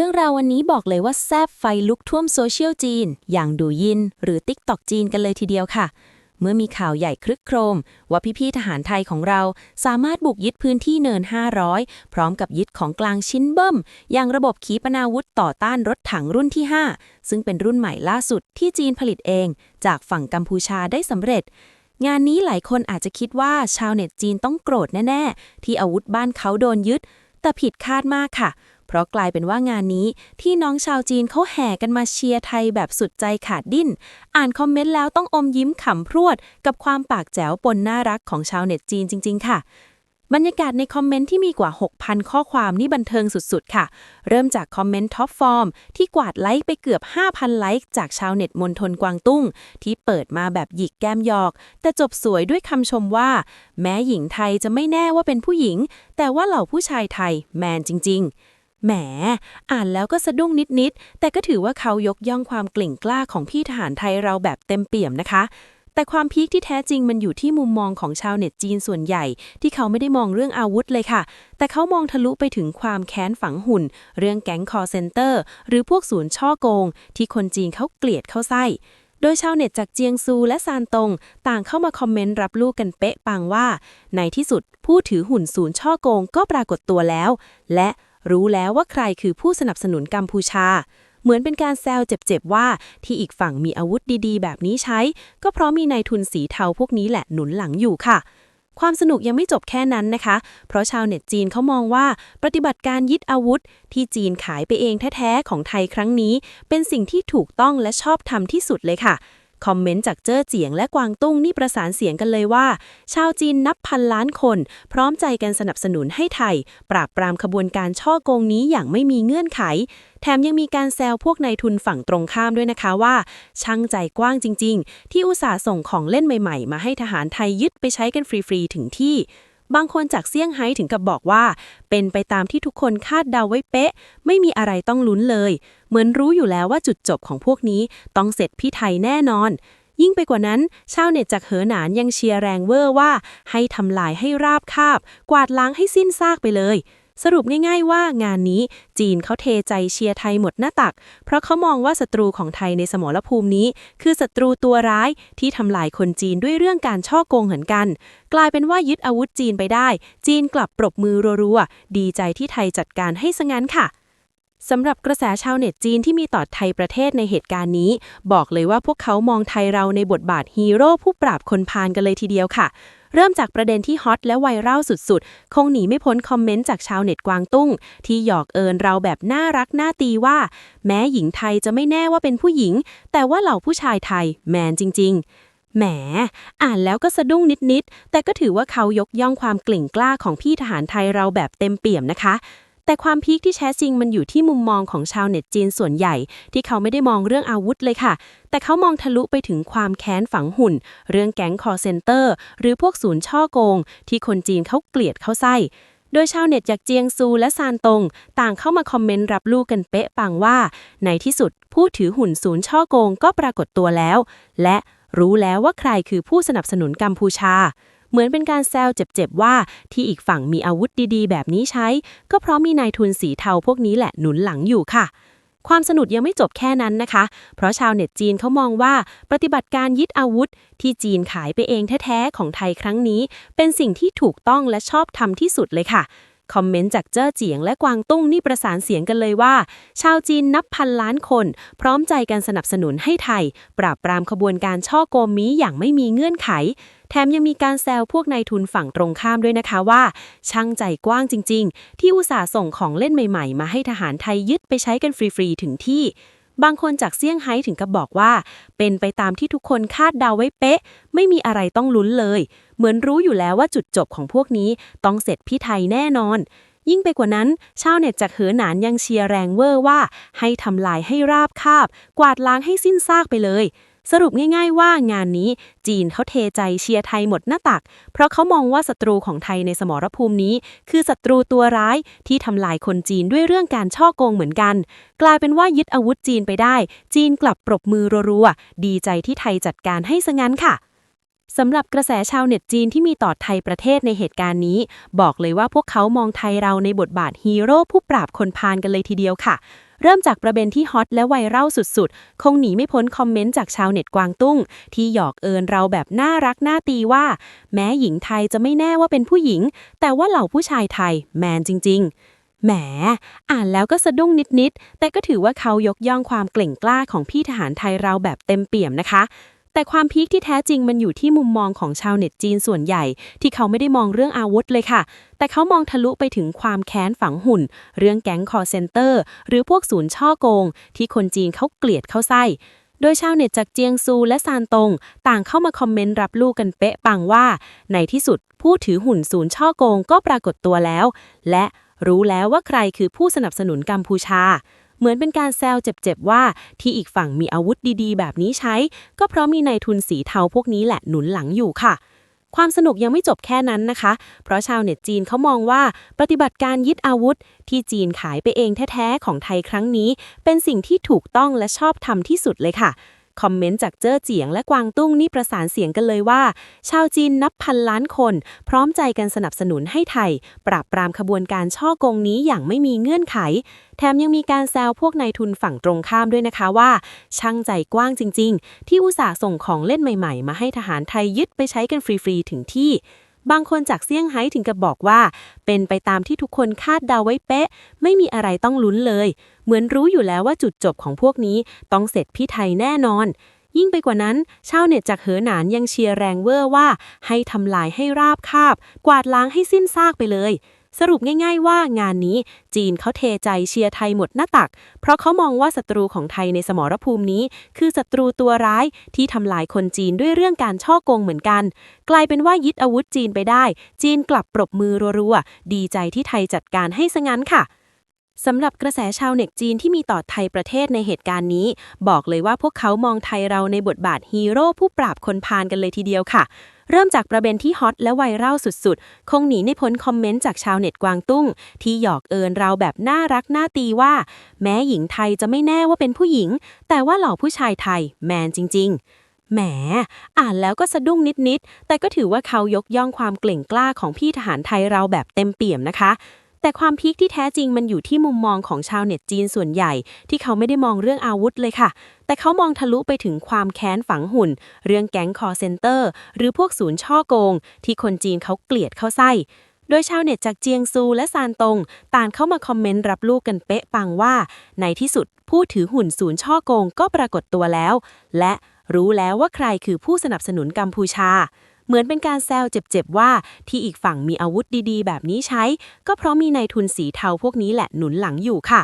รื่องราววันนี้บอกเลยว่าแซบไฟลุกท่วมโซเชียลจีน อย่างดูยิน หรือ ติ๊กตอกจีนกันเลยทีเดียวค่ะ เมื่อมีข่าวใหญ่คลึกโครม ว่าพี่ๆทหารไทยของเราสามารถบุกยึดพื้นที่เนิน 500 พร้อมกับยึดของกลางชิ้นเบิ้มอย่างระบบขีปนาวุธต่อต้านรถถังรุ่นที่ 5 ซึ่งเป็นรุ่นใหม่ล่าสุดที่จีนผลิตเอง จากฝั่งกัมพูชาได้สำเร็จงานนี้หลายคนอาจจะคิดว่าชาวเน็ตจีนต้องโกรธแน่ ๆ ที่อาวุธบ้านเขาโดนยึด แต่ผิดคาดมากค่ะ เพราะกลายเป็นว่างานนี้ที่น้องชาวจีนเขาแห่กันมาเชียร์ไทยแบบสุดใจขาดดิ้น อ่านคอมเมนต์แล้วต้องอมยิ้มขำพรวด กับความปากแจ๋วปนน่ารักของชาวเน็ตจีนจริง ๆ ค่ะบรรยากาศในคอมเมนต์ที่มีกว่า 6,000 ข้อความนี่บันเทิงสุดๆ ค่ะ เริ่มจากคอมเมนต์ท็อปฟอร์มที่กวาดไลค์ไปเกือบ 5,000 ไลค์จากชาวเน็ตมนทนกวางตุ้ง ที่เปิดมาแบบหยิกแก้มยอก แต่จบสวยด้วยคำชมว่า แม้หญิงไทยจะไม่แน่ว่าเป็นผู้หญิง แต่ว่าเหล่าผู้ชายไทยแมนจริง ๆ แหม อ่านแล้วก็สะดุ้งนิด ๆ แต่ก็ถือว่าเขายกย่องความเกล่งกล้าของพี่ทหารไทยเราแบบเต็มเปี่ยมนะคะ แต่ความพีคที่แท้จริงมันอยู่ที่มุมมองของชาวเน็ตจีนส่วนใหญ่ ที่เขาไม่ได้มองเรื่องอาวุธเลยค่ะ แต่เขามองทะลุไปถึงความแค้นฝังหุ่น เรื่องแก๊งคอร์เซนเตอร์ หรือพวกศูนย์ช่อโกง ที่คนจีนเขาเกลียดเข้าไส้โดยชาวเน็ตจากเจียงซูและซานตง ต่างเข้ามาคอมเมนต์รับลูกกันเป๊ะปังว่า ในที่สุดผู้ถือหุ่นศูนย์ช่อโกงก็ปรากฏตัวแล้ว และ รู้แล้วว่าใครคือผู้สนับสนุนกัมพูชา เหมือนเป็นการแซวเจ็บๆว่าที่อีกฝั่งมีอาวุธดีๆ แบบนี้ใช้ ก็เพราะมีนายทุนสีเทาพวกนี้แหละหนุนหลังอยู่ค่ะความสนุกยังไม่จบแค่นั้นนะคะ เพราะชาวเน็ตจีนเขามองว่าปฏิบัติการยึดอาวุธ ที่จีนขายไปเองแท้ ๆ ของไทยครั้งนี้ เป็นสิ่งที่ถูกต้องและชอบทำที่สุดเลยค่ะ คอมเมนต์จากเจ้อเจียงและกวางตุ้งนี่ประสานเสียงกันเลยว่า ชาวจีนนับพันล้านคน พร้อมใจกันสนับสนุนให้ไทย ปราบปรามขบวนการช่อโกงนี้อย่างไม่มีเงื่อนไข แถมยังมีการแซวพวกนายทุนฝั่งตรงข้ามด้วยนะคะว่า ช่างใจกว้างจริง ๆ ที่อุตส่าห์ส่งของเล่นใหม่ ๆ มาให้ทหารไทยยึดไปใช้กันฟรีๆถึงที่ บางคนจากเซี่ยงไฮ้ถึงกับบอกว่า เป็นไปตามที่ทุกคนคาดเดาไว้เป๊ะ ไม่มีอะไรต้องลุ้นเลย เหมือนรู้อยู่แล้วว่าจุดจบของพวกนี้ต้องเสร็จพี่ไทยแน่นอน ยิ่งไปกว่านั้น ชาวเน็ตจากเหอหนานยังเชียร์แรงเวอร์ว่า ให้ทำลายให้ราบคาบ กวาดล้างให้สิ้นซากไปเลย สรุปง่าย ๆ ว่างานนี้จีนเขาเทใจเชียร์ไทยหมดหน้าตัก เพราะเขามองว่าศัตรูของไทยในสมรภูมินี้ คือศัตรูตัวร้ายที่ทำลายคนจีนด้วยเรื่องการช่อโกงเหมือนกัน กลายเป็นว่ายึดอาวุธจีนไปได้ จีนกลับปรบมือรัวๆดีใจที่ไทยจัดการให้ซะงั้นค่ะสำหรับกระแสชาวเน็ตจีนที่มีต่อไทยประเทศในเหตุการณ์นี้ บอกเลยว่าพวกเขามองไทยเราในบทบาทฮีโร่ผู้ปราบคนพาลกันเลยทีเดียวค่ะ เริ่มจากประเด็นที่ฮอตและไวรัลสุดๆ คงหนีไม่พ้นคอมเมนต์จากชาวเน็ตกวางตุ้ง ที่หยอกเอินเราแบบน่ารักน่าตีว่า แม้หญิงไทยจะไม่แน่ว่าเป็นผู้หญิง แต่ว่าเหล่าผู้ชายไทยแมนจริง ๆแหม อ่านแล้วก็สะดุ้งนิด ๆ แต่ก็ถือว่าเขายกย่องความเกล่งกล้าของพี่ทหารไทยเราแบบเต็มเปี่ยมนะคะ แต่ความพีคที่แท้จริงมันอยู่ที่มุมมองของชาวเน็ตจีนส่วนใหญ่ ที่เขาไม่ได้มองเรื่องอาวุธเลยค่ะ แต่เขามองทะลุไปถึงความแค้นฝังหุ่น เรื่องแก๊งคอเซนเตอร์ หรือพวกศูนย์ช่อโกง ที่คนจีนเขาเกลียดเขาไส้โดยชาวเน็ตจากเจียงซูและซานตง ต่างเข้ามาคอมเมนต์รับลูกกันเป๊ะปังว่า ในที่สุดผู้ถือหุ่นศูนย์ช่อโกงก็ปรากฏตัวแล้ว และรู้แล้วว่าใครคือผู้สนับสนุนกัมพูชา เหมือนเป็นการแซวเจ็บๆว่า ที่อีกฝั่งมีอาวุธดีๆ แบบนี้ใช้ ก็เพราะมีนายทุนสีเทาพวกนี้แหละหนุนหลังอยู่ค่ะ ความสนุกยังไม่จบแค่นั้นนะคะ เพราะชาวเน็ตจีนเขามองว่า ปฏิบัติการยึดอาวุธ ที่จีนขายไปเองแท้ๆของไทยครั้งนี้ เป็นสิ่งที่ถูกต้องและชอบทำที่สุดเลยค่ะ คอมเมนต์จากเจ้อเจียงและกวางตุ้งนี่ประสานเสียงกันเลยว่า ชาวจีนนับพันล้านคน พร้อมใจกันสนับสนุนให้ไทย ปราบปรามขบวนการช่อโกงนี้อย่างไม่มีเงื่อนไข แถมยังมีการแซวพวกนายทุนฝั่งตรงข้ามด้วยนะคะว่า ช่างใจกว้างจริง ๆ ที่อุตส่าห์ส่งของเล่นใหม่ ๆ มาให้ทหารไทยยึดไปใช้กันฟรี ๆ ถึงที่ บางคนจากเซี่ยงไฮ้ถึงกับบอกว่า เป็นไปตามที่ทุกคนคาดเดาไว้เป๊ะ ไม่มีอะไรต้องลุ้นเลย เหมือนรู้อยู่แล้วว่าจุดจบของพวกนี้ต้องเสร็จพี่ไทยแน่นอน ยิ่งไปกว่านั้น ชาวเน็ตจากเหอหนานยังเชียร์แรงเวอร์ว่า ให้ทำลายให้ราบคาบ กวาดล้างให้สิ้นซากไปเลย สรุปง่ายๆว่างานนี้จีนเขาเทใจเชียร์ไทยหมดหน้าตัก เพราะเขามองว่าศัตรูของไทยในสมรภูมินี้ คือศัตรูตัวร้ายที่ทำลายคนจีนด้วยเรื่องการช่อโกงเหมือนกัน กลายเป็นว่ายึดอาวุธจีนไปได้ จีนกลับปรบมือรัวๆดีใจที่ไทยจัดการให้ซะงั้นค่ะสำหรับกระแสชาวเน็ตจีนที่มีต่อไทยประเทศในเหตุการณ์นี้ บอกเลยว่าพวกเขามองไทยเราในบทบาทฮีโร่ผู้ปราบคนพาลกันเลยทีเดียวค่ะ เริ่มจากประเด็นที่ฮอตและไวรัลสุดๆ คงหนีไม่พ้นคอมเมนต์จากชาวเน็ตกวางตุ้ง ที่หยอกเอินเราแบบน่ารักน่าตีว่า แม้หญิงไทยจะไม่แน่ว่าเป็นผู้หญิง แต่ว่าเหล่าผู้ชายไทยแมนจริง ๆแหม อ่านแล้วก็สะดุ้งนิด ๆ แต่ก็ถือว่าเขายกย่องความเกล่งกล้าของพี่ทหารไทยเราแบบเต็มเปี่ยมนะคะ แต่ความพีคที่แท้จริงมันอยู่ที่มุมมองของชาวเน็ตจีนส่วนใหญ่ ที่เขาไม่ได้มองเรื่องอาวุธเลยค่ะ แต่เขามองทะลุไปถึงความแค้นฝังหุ่น เรื่องแก๊งคอร์เซนเตอร์ หรือพวกศูนย์ช่อโกง ที่คนจีนเขาเกลียดเข้าไส้โดยชาวเน็ตจากเจียงซูและซานตง ต่างเข้ามาคอมเมนต์รับลูกกันเป๊ะปังว่า ในที่สุดผู้ถือหุ่นศูนย์ช่อโกงก็ปรากฏตัวแล้ว และรู้แล้วว่าใครคือผู้สนับสนุนกัมพูชา เหมือนเป็นการแซวเจ็บๆว่า ที่อีกฝั่งมีอาวุธดีๆ แบบนี้ใช้ ก็เพราะมีนายทุนสีเทาพวกนี้แหละหนุนหลังอยู่ค่ะความสนุกยังไม่จบแค่นั้นนะคะ เพราะชาวเน็ตจีนเขามองว่า ปฏิบัติการยึดอาวุธ ที่จีนขายไปเองแท้ ๆ ของไทยครั้งนี้ เป็นสิ่งที่ถูกต้องและชอบทำที่สุดเลยค่ะ คอมเมนต์จากเจ้อเจียงและกวางตุ้งนี่ประสานเสียงกันเลยว่า ชาวจีนนับพันล้านคน พร้อมใจกันสนับสนุนให้ไทย ปราบปรามขบวนการช่อกงนี้อย่างไม่มีเงื่อนไข แถมยังมีการแซวพวกนายทุนฝั่งตรงข้ามด้วยนะคะว่า ช่างใจกว้างจริง ๆ ที่อุตส่าห์ส่งของเล่นใหม่ ๆ มาให้ทหารไทยยึดไปใช้กันฟรีๆถึงที่ บางคนจากเซี่ยงไฮ้ถึงกับบอกว่า เป็นไปตามที่ทุกคนคาดเดาไว้เป๊ะ ไม่มีอะไรต้องลุ้นเลย เหมือนรู้อยู่แล้วว่าจุดจบของพวกนี้ต้องเสร็จพี่ไทยแน่นอน ยิ่งไปกว่านั้น ชาวเน็ตจากเหอหนานยังเชียร์แรงเวอร์ว่า ให้ทำลายให้ราบคาบ กวาดล้างให้สิ้นซากไปเลย สรุปง่ายๆว่างานนี้จีนเขาเทใจเชียร์ไทยหมดหน้าตัก เพราะเขามองว่าศัตรูของไทยในสมรภูมินี้ คือศัตรูตัวร้ายที่ทำลายคนจีนด้วยเรื่องการช่อโกงเหมือนกัน กลายเป็นว่ายึดอาวุธจีนไปได้ จีนกลับปรบมือรัวๆดีใจที่ไทยจัดการให้ซะงั้นค่ะ สำหรับกระแสชาวเน็ตจีนที่มีต่อไทยประเทศในเหตุการณ์นี้ บอกเลยว่าพวกเขามองไทยเราในบทบาทฮีโร่ผู้ปราบคนพาลกันเลยทีเดียวค่ะ เริ่มจากประเด็นที่ฮอตและไวรัลสุดๆ คงหนีไม่พ้นคอมเมนต์จากชาวเน็ตกวางตุ้ง ที่หยอกเอินเราแบบน่ารักน่าตีว่า แม้หญิงไทยจะไม่แน่ว่าเป็นผู้หญิง แต่ว่าเหล่าผู้ชายไทยแมนจริง ๆแหม อ่านแล้วก็สะดุ้งนิด ๆ แต่ก็ถือว่าเขายกย่องความเกล่งกล้าของพี่ทหารไทยเราแบบเต็มเปี่ยมนะคะ แต่ความพีคที่แท้จริงมันอยู่ที่มุมมองของชาวเน็ตจีนส่วนใหญ่ ที่เขาไม่ได้มองเรื่องอาวุธเลยค่ะ แต่เขามองทะลุไปถึงความแค้นฝังหุ่น เรื่องแก๊งคอร์เซนเตอร์ หรือพวกศูนย์ช่อโกง ที่คนจีนเขาเกลียดเข้าไส้โดยชาวเน็ตจากเจียงซูและซานตงต่างเข้ามาคอมเมนต์รับลูกกันเป๊ะปังว่า ในที่สุดผู้ถือหุ่นศูนย์ช่อโกงก็ปรากฏตัวแล้ว และรู้แล้วว่าใครคือผู้สนับสนุนกัมพูชา เหมือนเป็นการแซวเจ็บๆว่า ที่อีกฝั่งมีอาวุธดีๆ แบบนี้ใช้ ก็เพราะมีนายทุนสีเทาพวกนี้แหละหนุนหลังอยู่ค่ะ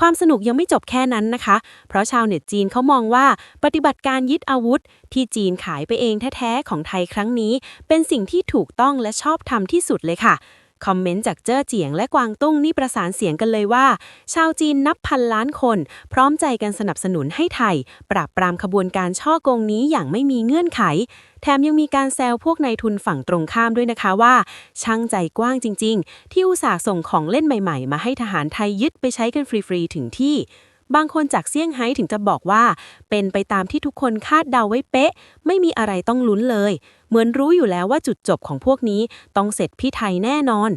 ความสนุกยังไม่จบแค่นั้นนะคะ เพราะชาวเน็ตจีนเขามองว่า ปฏิบัติการยึดอาวุธ ที่จีนขายไปเองแท้ ๆ ของไทยครั้งนี้ เป็นสิ่งที่ถูกต้องและชอบทำที่สุดเลยค่ะ คอมเมนต์จากเจ้อเจียงและกวางตุ้งนี่ประสานเสียงกันเลยว่า ชาวจีนนับพันล้านคน พร้อมใจกันสนับสนุนให้ไทย ปราบปรามขบวนการช่อโกงนี้อย่างไม่มีเงื่อนไข แถมยังมีการแซวพวกนายทุนฝั่งตรงข้ามด้วยนะคะว่า ช่างใจกว้างจริง ๆ ที่อุตส่าห์ส่งของเล่นใหม่ ๆ มาให้ทหารไทยยึดไปใช้กันฟรีๆถึงที่ บางคนจากเซี่ยงไฮ้ถึงจะบอกว่า เป็นไปตามที่ทุกคนคาดเดาไว้เป๊ะ ไม่มีอะไรต้องลุ้นเลย เหมือนรู้อยู่แล้วว่าจุดจบของพวกนี้ต้องเสร็จพี่ไทยแน่นอน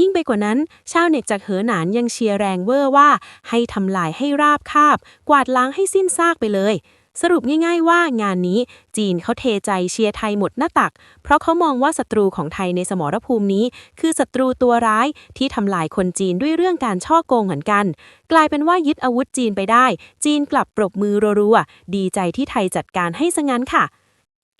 ยิ่งไปกว่านั้น ชาวเน็ตจากเหอหนานยังเชียร์แรงเวอร์ว่า ให้ทำลายให้ราบคาบ กวาดล้างให้สิ้นซากไปเลย สรุปง่ายๆว่างานนี้จีนเขาเทใจเชียร์ไทยหมดหน้าตัก เพราะเขามองว่าศัตรูของไทยในสมรภูมินี้ คือศัตรูตัวร้ายที่ทำลายคนจีนด้วยเรื่องการช่อโกงเหมือนกัน กลายเป็นว่ายึดอาวุธจีนไปได้ จีนกลับปรบมือรัวๆดีใจที่ไทยจัดการให้ซะงั้นค่ะ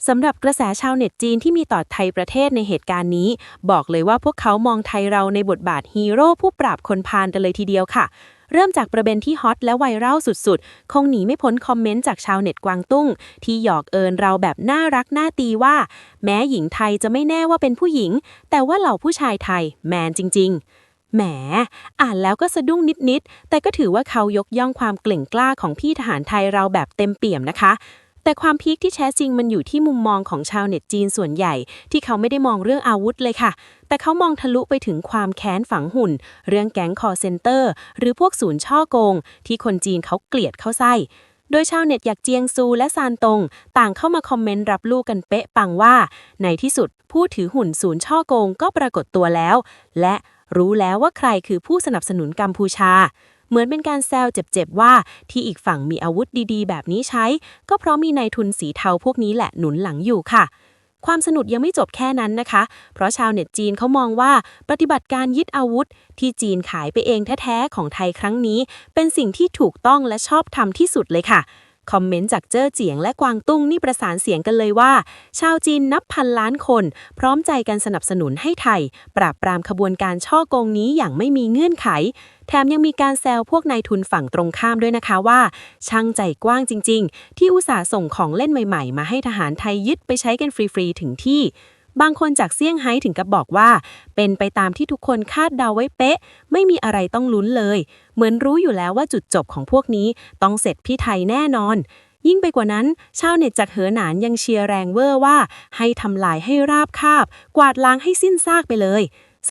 สำหรับกระแสชาวเน็ตจีนที่มีต่อไทยประเทศในเหตุการณ์นี้ บอกเลยว่าพวกเขามองไทยเราในบทบาทฮีโร่ผู้ปราบคนพาลกันเลยทีเดียวค่ะ เริ่มจากประเด็นที่ฮอตและไวรัลสุดๆ คงหนีไม่พ้นคอมเมนต์จากชาวเน็ตกวางตุ้ง ที่หยอกเอินเราแบบน่ารักน่าตีว่า แม้หญิงไทยจะไม่แน่ว่าเป็นผู้หญิง แต่ว่าเหล่าผู้ชายไทยแมนจริง ๆแหม อ่านแล้วก็สะดุ้งนิด ๆ แต่ก็ถือว่าเขายกย่องความเกล่งกล้าของพี่ทหารไทยเราแบบเต็มเปี่ยมนะคะ แต่ความพีคที่แท้จริงมันอยู่ที่มุมมองของชาวเน็ตจีนส่วนใหญ่ ที่เขาไม่ได้มองเรื่องอาวุธเลยค่ะ แต่เขามองทะลุไปถึงความแค้นฝังหุ่น เรื่องแก๊งคอเซนเตอร์ หรือพวกศูนย์ช่อโกง ที่คนจีนเขาเกลียดเข้าไส้โดยชาวเน็ตอยากเจียงซูและซานตง ต่างเข้ามาคอมเมนต์รับลูกกันเป๊ะปังว่า ในที่สุดผู้ถือหุ่นศูนย์ช่อโกงก็ปรากฏตัวแล้ว และรู้แล้วว่าใครคือผู้สนับสนุนกัมพูชา เหมือนเป็นการแซวเจ็บๆว่า ที่อีกฝั่งมีอาวุธดีๆ แบบนี้ใช้ ก็เพราะมีนายทุนสีเทาพวกนี้แหละหนุนหลังอยู่ค่ะความสนุกยังไม่จบแค่นั้นนะคะ เพราะชาวเน็ตจีนเขามองว่าปฏิบัติการยึดอาวุธ ที่จีนขายไปเองแท้ๆของไทยครั้งนี้ เป็นสิ่งที่ถูกต้องและชอบทำที่สุดเลยค่ะ คอมเมนต์จากเจ้อเจียงและกวางตุ้งนี่ประสานเสียงกันเลยว่า ชาวจีนนับพันล้านคน พร้อมใจกันสนับสนุนให้ไทย ปราบปรามขบวนการช่อโกงนี้อย่างไม่มีเงื่อนไข แถมยังมีการแซวพวกนายทุนฝั่งตรงข้ามด้วยนะคะว่า ช่างใจกว้างจริง ๆ ที่อุตส่าห์ส่งของเล่นใหม่ ๆ มาให้ทหารไทยยึดไปใช้กันฟรีๆถึงที่ บางคนจากเซี่ยงไฮ้ถึงกับบอกว่า เป็นไปตามที่ทุกคนคาดเดาไว้เป๊ะ ไม่มีอะไรต้องลุ้นเลย เหมือนรู้อยู่แล้วว่าจุดจบของพวกนี้ต้องเสร็จพี่ไทยแน่นอน ยิ่งไปกว่านั้น ชาวเน็ตจากเหอหนานยังเชียร์แรงเวอร์ว่า ให้ทำลายให้ราบคาบ กวาดล้างให้สิ้นซากไปเลย